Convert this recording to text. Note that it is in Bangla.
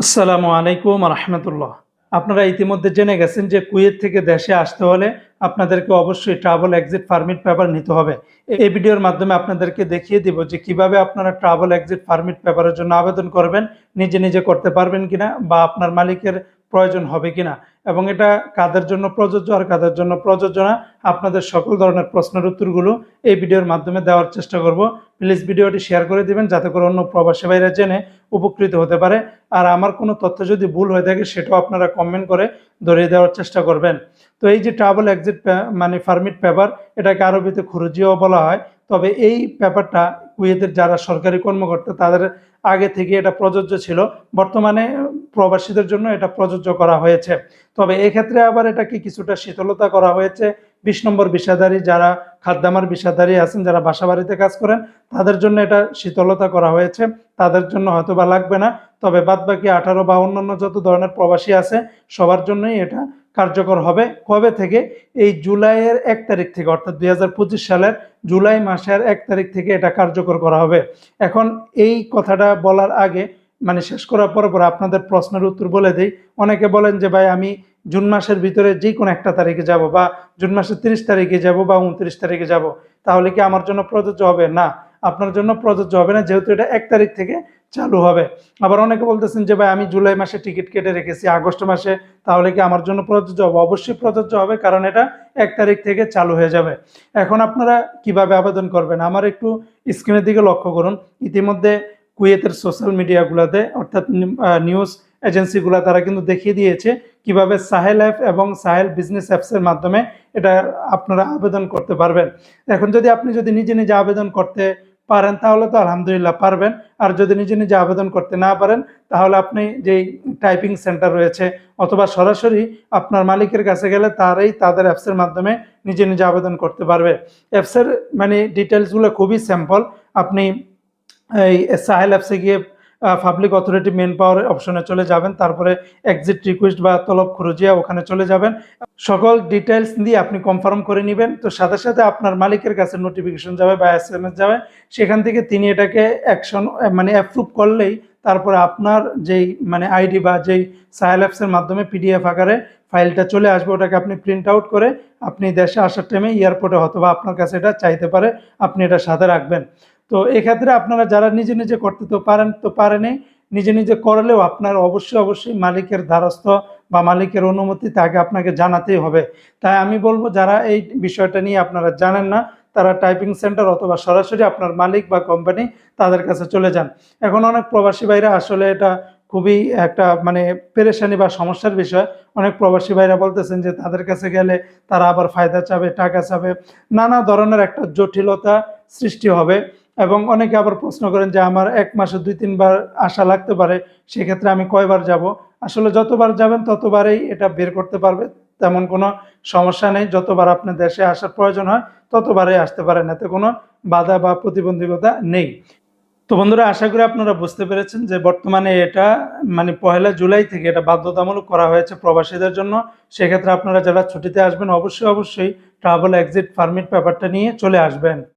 আসসালামু আলাইকুম রহমতুল্লাহ। আপনারা ইতিমধ্যে জেনে গেছেন যে কুয়েত থেকে দেশে আসতে হলে আপনাদেরকে অবশ্যই ট্রাভেল এক্সিট পারমিট পেপার নিতে হবে। এই ভিডিওর মাধ্যমে আপনাদেরকে দেখিয়ে দিব যে কীভাবে আপনারা ট্রাভেল এক্সিট পারমিট পেপারের জন্য আবেদন করবেন, নিজে নিজে করতে পারবেন কিনা বা আপনার মালিকের প্রয়োজন হবে কিনা। এবং এটা কাদের জন্য প্রযোজ্য আর কাদের জন্য প্রযোজ্য না, আপনাদের সকল ধরনের প্রশ্নের উত্তরগুলো এই ভিডিওর মাধ্যমে দেওয়ার চেষ্টা করব। প্লিজ ভিডিওটি শেয়ার করে দিবেন, যাতে করে অন্য প্রবাসী ভাইরা জেনে উপকৃত হতে পারে। আর আমার কোনো তথ্য যদি ভুল হয়ে থাকে, সেটাও আপনারা কমেন্ট করে ধরিয়ে দেওয়ার চেষ্টা করবেন। তো এই যে ট্রাভেল এক্সিট মানে পারমিট পেপার এটাকে আরবিতে খুরুজিও বলা হয়। তবে এই পেপারটা কুয়েতের যারা সরকারি কর্মকর্তা, তাদের আগে থেকে এটা প্রযোজ্য ছিল। বর্তমানে প্রবাসীদের জন্য এটা প্রযোজ্য করা হয়েছে। তবে এক্ষেত্রে আবার এটাকে কিছুটা শীতলতা করা হয়েছে। বিশ নম্বর বিষাদারি যারা খাদ্যামার বিষাদারি আছেন, যারা বাসা বাড়িতে কাজ করেন, তাদের জন্য এটা শীতলতা করা হয়েছে। তাদের জন্য হয়তো বা লাগবে না। তবে বাদ বাকি আঠারো বা অন্যান্য যত ধরনের প্রবাসী আছে, সবার জন্যই এটা কার্যকর হবে। কবে থেকে? এই জুলাইয়ের এক তারিখ থেকে, অর্থাৎ দু হাজার পঁচিশ সালের জুলাই মাসের এক তারিখ থেকে এটা কার্যকর করা হবে। এখন এই কথাটা বলার আগে মানে শেষ করার পর পর আপনাদের প্রশ্নের উত্তর বলে দিই। অনেকে বলেন যে, ভাই, আমি জুন মাসের ভিতরে যে কোনো একটা তারিখে যাব বা জুন মাসের তিরিশ তারিখে যাব বা উনত্রিশ তারিখে যাব। তাহলে কি আমার জন্য প্রযোজ্য হবে? না, আপনার জন্য প্রযোজ্য হবে না, যেহেতু এটা এক তারিখ থেকে চালু হবে। আবার অনেকে বলতেছেন যে, ভাই, আমি জুলাই মাসে টিকিট কেটে রেখেছি, আগস্ট মাসে, তাহলে কি আমার জন্য প্রযোজ্য হবে? অবশ্যই প্রযোজ্য হবে, কারণ এটা এক তারিখ থেকে চালু হয়ে যাবে। এখন আপনারা কীভাবে আবেদন করবেন? আমার একটু স্ক্রিনের দিকে লক্ষ্য করুন। ইতিমধ্যে কুয়েতের সোশ্যাল মিডিয়াগুলোতে অর্থাৎ নিউজ এজেন্সিগুলো তারা কিন্তু দেখিয়ে দিয়েছে কীভাবে সাহেল অ্যাপ এবং সাহেল বিজনেস অ্যাপসের মাধ্যমে এটা আপনারা আবেদন করতে পারবেন। এখন যদি আপনি যদি নিজে নিজে আবেদন করতে পারেন, তাহলে তো আলহামদুলিল্লাহ পারবেন। আর যদি নিজে নিজে আবেদন করতে না পারেন, তাহলে আপনি যেই টাইপিং সেন্টার রয়েছে অথবা সরাসরি আপনার মালিকের কাছে গেলে তারাই তাদের অ্যাপসের মাধ্যমে নিজে নিজে আবেদন করতে পারবে। অ্যাপসের মানে ডিটেলসগুলো খুবই স্যাম্পল আপনি এই সাহেল অ্যাপসে গিয়ে পাবলিক অথরিটি মেন পাওয়ার অপশনে চলে যাবেন। তারপরে এক্সিট রিকোয়েস্ট বা তলব খুরজিয়া ওখানে চলে যাবেন। সকল ডিটেলস দিয়ে আপনি কনফার্ম করে নেবেন। তো সাথে সাথে আপনার মালিকের কাছে নোটিফিকেশন যাবে বা এস এম এস যাবে। সেখান থেকে তিনি এটাকে অ্যাকশন মানে অ্যাপ্রুভ করলেই তারপরে আপনার যেই মানে আইডি বা যেই সাহেল অ্যাপসের মাধ্যমে পিডিএফ আকারে ফাইলটা চলে আসবে। ওটাকে আপনি প্রিন্ট আউট করে আপনি দেশে আসার টাইমে এয়ারপোর্টে অথবা আপনার কাছে এটা চাইতে পারে। আপনি এটা সাথে রাখবেন। তো এক্ষেত্রে আপনারা যারা নিজে নিজে করতে তো পারেন, তো পারেনি, নিজে নিজে করলেও আপনার অবশ্যই অবশ্যই মালিকের দ্বারস্থ বা মালিকের অনুমতি তাকে আপনাকে জানাতেই হবে। তাই আমি বলব, যারা এই বিষয়টা নিয়ে আপনারা জানেন না, তারা টাইপিং সেন্টার অথবা সরাসরি আপনার মালিক বা কোম্পানি তাদের কাছে চলে যান। এখন অনেক প্রবাসী ভাইরা আসলে এটা খুবই একটা মানে পেরেশানি বা সমস্যার বিষয়। অনেক প্রবাসী ভাইরা বলতেছেন যে তাদের কাছে গেলে তারা আবার ফায়দা চাবে, টাকা চাবে। নানা ধরনের একটা জটিলতা সৃষ্টি হবে। এবং অনেকে আবার প্রশ্ন করেন যে আমার এক মাসে দুই, তিনবার আসা লাগতে পারে, সেক্ষেত্রে আমি কয়বার যাব? আসলে যতবার যাবেন ততবারই এটা বের করতে পারবে, তেমন কোনো সমস্যা নেই। যতবার আপনার দেশে আসার প্রয়োজন হয়, ততবারই আসতে পারেন, এতে কোনো বাধা বা প্রতিবন্ধকতা নেই। তো বন্ধুরা, আশা করি আপনারা বুঝতে পেরেছেন যে বর্তমানে এটা মানে পহেলা জুলাই থেকে এটা বাধ্যতামূলক করা হয়েছে প্রবাসীদের জন্য। সেক্ষেত্রে আপনারা যারা ছুটিতে আসবেন, অবশ্যই অবশ্যই ট্রাভেল এক্সিট পারমিট পেপারটা নিয়ে চলে আসবেন।